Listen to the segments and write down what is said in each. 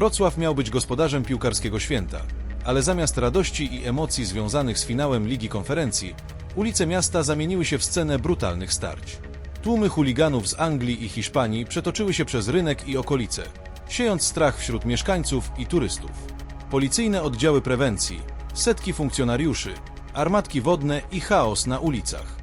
Wrocław miał być gospodarzem piłkarskiego święta, ale zamiast radości i emocji związanych z finałem Ligi Konferencji, ulice miasta zamieniły się w scenę brutalnych starć. Tłumy chuliganów z Anglii i Hiszpanii przetoczyły się przez rynek i okolice, siejąc strach wśród mieszkańców i turystów. Policyjne oddziały prewencji, setki funkcjonariuszy, armatki wodne i chaos na ulicach.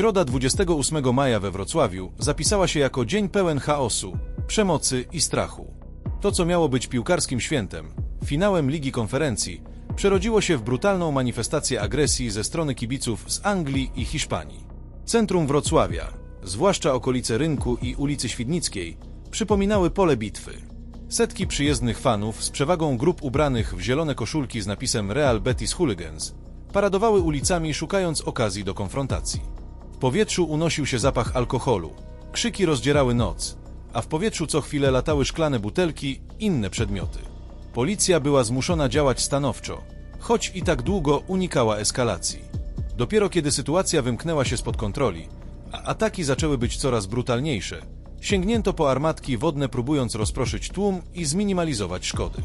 Środa 28 maja we Wrocławiu zapisała się jako dzień pełen chaosu, przemocy i strachu. To, co miało być piłkarskim świętem, finałem Ligi Konferencji, przerodziło się w brutalną manifestację agresji ze strony kibiców z Anglii i Hiszpanii. Centrum Wrocławia, zwłaszcza okolice Rynku i ulicy Świdnickiej, przypominały pole bitwy. Setki przyjezdnych fanów z przewagą grup ubranych w zielone koszulki z napisem Real Betis Hooligans paradowały ulicami szukając okazji do konfrontacji. Powietrzu unosił się zapach alkoholu, krzyki rozdzierały noc, a w powietrzu co chwilę latały szklane butelki, inne przedmioty. Policja była zmuszona działać stanowczo, choć i tak długo unikała eskalacji. Dopiero kiedy sytuacja wymknęła się spod kontroli, a ataki zaczęły być coraz brutalniejsze, sięgnięto po armatki wodne próbując rozproszyć tłum i zminimalizować szkody.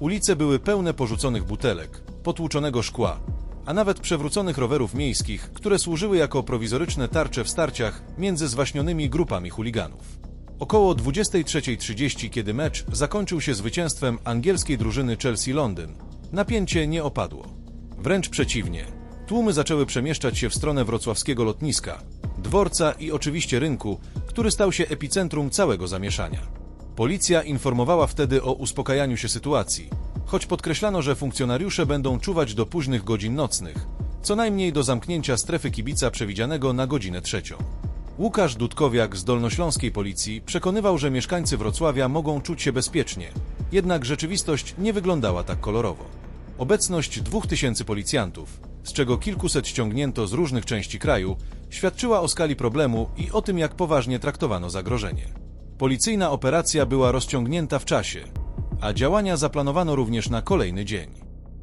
Ulice były pełne porzuconych butelek, potłuczonego szkła, a nawet przewróconych rowerów miejskich, które służyły jako prowizoryczne tarcze w starciach między zwaśnionymi grupami chuliganów. Około 23.30, kiedy mecz zakończył się zwycięstwem angielskiej drużyny Chelsea Londyn, napięcie nie opadło. Wręcz przeciwnie. Tłumy zaczęły przemieszczać się w stronę wrocławskiego lotniska, dworca i oczywiście rynku, który stał się epicentrum całego zamieszania. Policja informowała wtedy o uspokajaniu się sytuacji, choć podkreślano, że funkcjonariusze będą czuwać do późnych godzin nocnych, co najmniej do zamknięcia strefy kibica przewidzianego na godzinę trzecią. Łukasz Dudkowiak z Dolnośląskiej Policji przekonywał, że mieszkańcy Wrocławia mogą czuć się bezpiecznie, jednak rzeczywistość nie wyglądała tak kolorowo. Obecność dwóch tysięcy policjantów, z czego kilkuset ściągnięto z różnych części kraju, świadczyła o skali problemu i o tym, jak poważnie traktowano zagrożenie. Policyjna operacja była rozciągnięta w czasie, a działania zaplanowano również na kolejny dzień.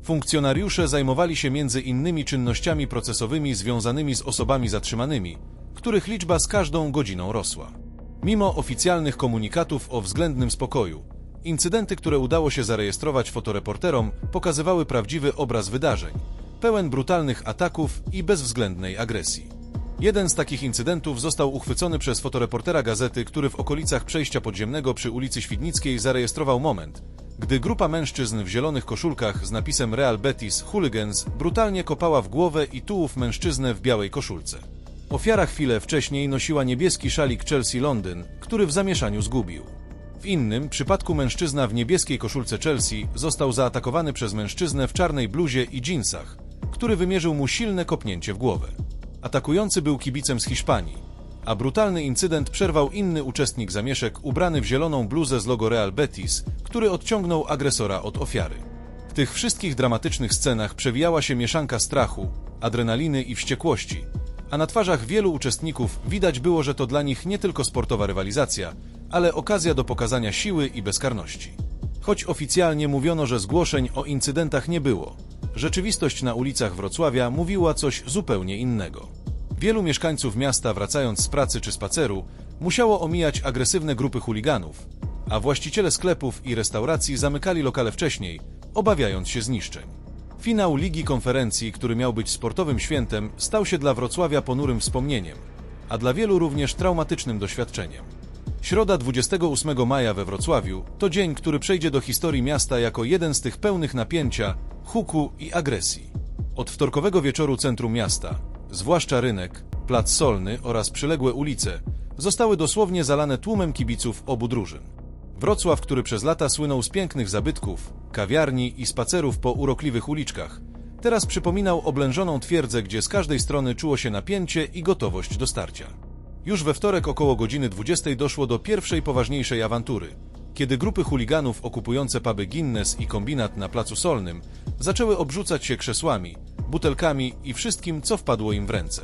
Funkcjonariusze zajmowali się między innymi czynnościami procesowymi związanymi z osobami zatrzymanymi, których liczba z każdą godziną rosła. Mimo oficjalnych komunikatów o względnym spokoju, incydenty, które udało się zarejestrować fotoreporterom, pokazywały prawdziwy obraz wydarzeń, pełen brutalnych ataków i bezwzględnej agresji. Jeden z takich incydentów został uchwycony przez fotoreportera gazety, który w okolicach przejścia podziemnego przy ulicy Świdnickiej zarejestrował moment, gdy grupa mężczyzn w zielonych koszulkach z napisem Real Betis Hooligans brutalnie kopała w głowę i tułów mężczyznę w białej koszulce. Ofiara chwilę wcześniej nosiła niebieski szalik Chelsea Londyn, który w zamieszaniu zgubił. W innym przypadku mężczyzna w niebieskiej koszulce Chelsea został zaatakowany przez mężczyznę w czarnej bluzie i dżinsach, który wymierzył mu silne kopnięcie w głowę. Atakujący był kibicem z Hiszpanii, a brutalny incydent przerwał inny uczestnik zamieszek ubrany w zieloną bluzę z logo Real Betis, który odciągnął agresora od ofiary. W tych wszystkich dramatycznych scenach przewijała się mieszanka strachu, adrenaliny i wściekłości, a na twarzach wielu uczestników widać było, że to dla nich nie tylko sportowa rywalizacja, ale okazja do pokazania siły i bezkarności. Choć oficjalnie mówiono, że zgłoszeń o incydentach nie było, rzeczywistość na ulicach Wrocławia mówiła coś zupełnie innego. Wielu mieszkańców miasta, wracając z pracy czy spaceru, musiało omijać agresywne grupy chuliganów, a właściciele sklepów i restauracji zamykali lokale wcześniej, obawiając się zniszczeń. Finał Ligi Konferencji, który miał być sportowym świętem, stał się dla Wrocławia ponurym wspomnieniem, a dla wielu również traumatycznym doświadczeniem. Środa 28 maja we Wrocławiu to dzień, który przejdzie do historii miasta jako jeden z tych pełnych napięcia, huku i agresji. Od wtorkowego wieczoru centrum miasta, zwłaszcza rynek, plac Solny oraz przyległe ulice, zostały dosłownie zalane tłumem kibiców obu drużyn. Wrocław, który przez lata słynął z pięknych zabytków, kawiarni i spacerów po urokliwych uliczkach, teraz przypominał oblężoną twierdzę, gdzie z każdej strony czuło się napięcie i gotowość do starcia. Już we wtorek około godziny 20 doszło do pierwszej poważniejszej awantury, kiedy grupy chuliganów okupujące puby Guinness i kombinat na Placu Solnym zaczęły obrzucać się krzesłami, butelkami i wszystkim, co wpadło im w ręce.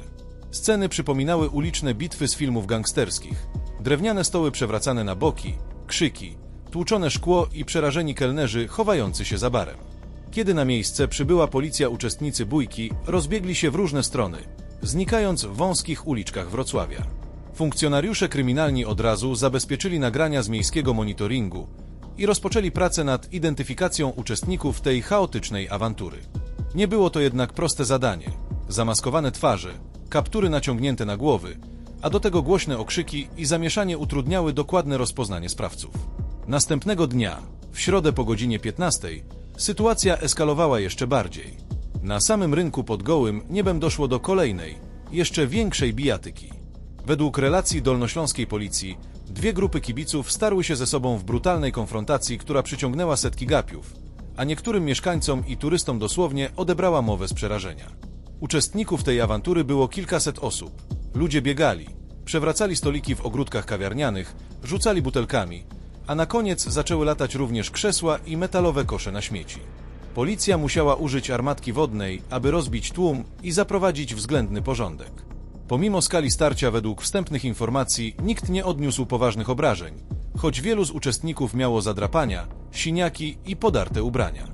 Sceny przypominały uliczne bitwy z filmów gangsterskich. Drewniane stoły przewracane na boki, krzyki, tłuczone szkło i przerażeni kelnerzy chowający się za barem. Kiedy na miejsce przybyła policja, uczestnicy bójki rozbiegli się w różne strony, znikając w wąskich uliczkach Wrocławia. Funkcjonariusze kryminalni od razu zabezpieczyli nagrania z miejskiego monitoringu i rozpoczęli pracę nad identyfikacją uczestników tej chaotycznej awantury. Nie było to jednak proste zadanie. Zamaskowane twarze, kaptury naciągnięte na głowy, a do tego głośne okrzyki i zamieszanie utrudniały dokładne rozpoznanie sprawców. Następnego dnia, w środę po godzinie 15, sytuacja eskalowała jeszcze bardziej. Na samym rynku pod gołym niebem doszło do kolejnej, jeszcze większej bijatyki. Według relacji dolnośląskiej policji, dwie grupy kibiców starły się ze sobą w brutalnej konfrontacji, która przyciągnęła setki gapiów, a niektórym mieszkańcom i turystom dosłownie odebrała mowę z przerażenia. Uczestników tej awantury było kilkaset osób. Ludzie biegali, przewracali stoliki w ogródkach kawiarnianych, rzucali butelkami, a na koniec zaczęły latać również krzesła i metalowe kosze na śmieci. Policja musiała użyć armatki wodnej, aby rozbić tłum i zaprowadzić względny porządek. Pomimo skali starcia według wstępnych informacji nikt nie odniósł poważnych obrażeń, choć wielu z uczestników miało zadrapania, siniaki i podarte ubrania.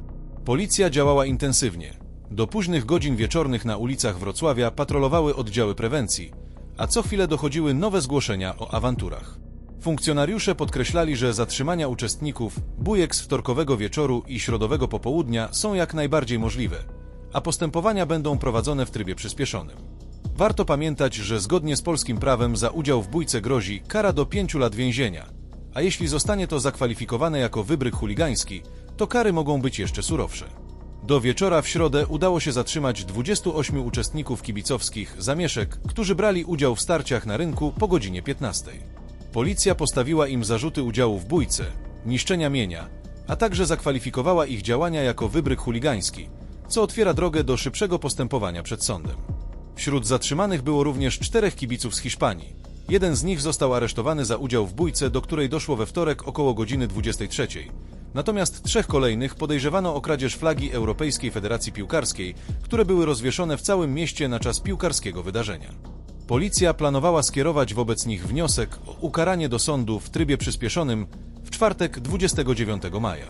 Policja działała intensywnie. Do późnych godzin wieczornych na ulicach Wrocławia patrolowały oddziały prewencji, a co chwilę dochodziły nowe zgłoszenia o awanturach. Funkcjonariusze podkreślali, że zatrzymania uczestników, bujek z wtorkowego wieczoru i środowego popołudnia są jak najbardziej możliwe, a postępowania będą prowadzone w trybie przyspieszonym. Warto pamiętać, że zgodnie z polskim prawem za udział w bójce grozi kara do 5 lat więzienia, a jeśli zostanie to zakwalifikowane jako wybryk chuligański, to kary mogą być jeszcze surowsze. Do wieczora w środę udało się zatrzymać 28 uczestników kibicowskich zamieszek, którzy brali udział w starciach na rynku po godzinie 15. Policja postawiła im zarzuty udziału w bójce, niszczenia mienia, a także zakwalifikowała ich działania jako wybryk chuligański, co otwiera drogę do szybszego postępowania przed sądem. Wśród zatrzymanych było również czterech kibiców z Hiszpanii. Jeden z nich został aresztowany za udział w bójce, do której doszło we wtorek około godziny 23. Natomiast trzech kolejnych podejrzewano o kradzież flagi Europejskiej Federacji Piłkarskiej, które były rozwieszone w całym mieście na czas piłkarskiego wydarzenia. Policja planowała skierować wobec nich wniosek o ukaranie do sądu w trybie przyspieszonym w czwartek 29 maja.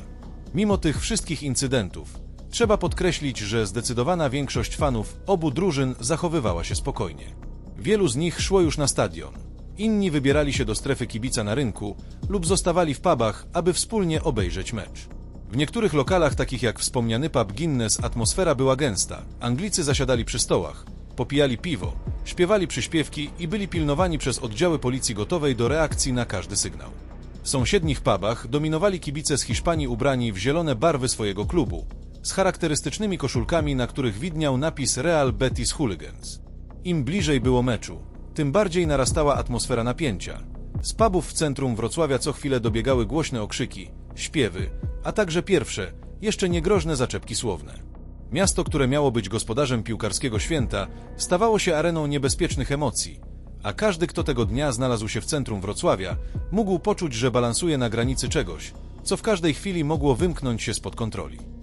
Mimo tych wszystkich incydentów, trzeba podkreślić, że zdecydowana większość fanów obu drużyn zachowywała się spokojnie. Wielu z nich szło już na stadion. Inni wybierali się do strefy kibica na rynku lub zostawali w pubach, aby wspólnie obejrzeć mecz. W niektórych lokalach, takich jak wspomniany pub Guinness, atmosfera była gęsta. Anglicy zasiadali przy stołach, popijali piwo, śpiewali przyśpiewki i byli pilnowani przez oddziały policji gotowej do reakcji na każdy sygnał. W sąsiednich pubach dominowali kibice z Hiszpanii ubrani w zielone barwy swojego klubu, z charakterystycznymi koszulkami, na których widniał napis Real Betis Hooligans. Im bliżej było meczu, tym bardziej narastała atmosfera napięcia. Z pubów w centrum Wrocławia co chwilę dobiegały głośne okrzyki, śpiewy, a także pierwsze, jeszcze niegroźne zaczepki słowne. Miasto, które miało być gospodarzem piłkarskiego święta, stawało się areną niebezpiecznych emocji, a każdy, kto tego dnia znalazł się w centrum Wrocławia, mógł poczuć, że balansuje na granicy czegoś, co w każdej chwili mogło wymknąć się spod kontroli.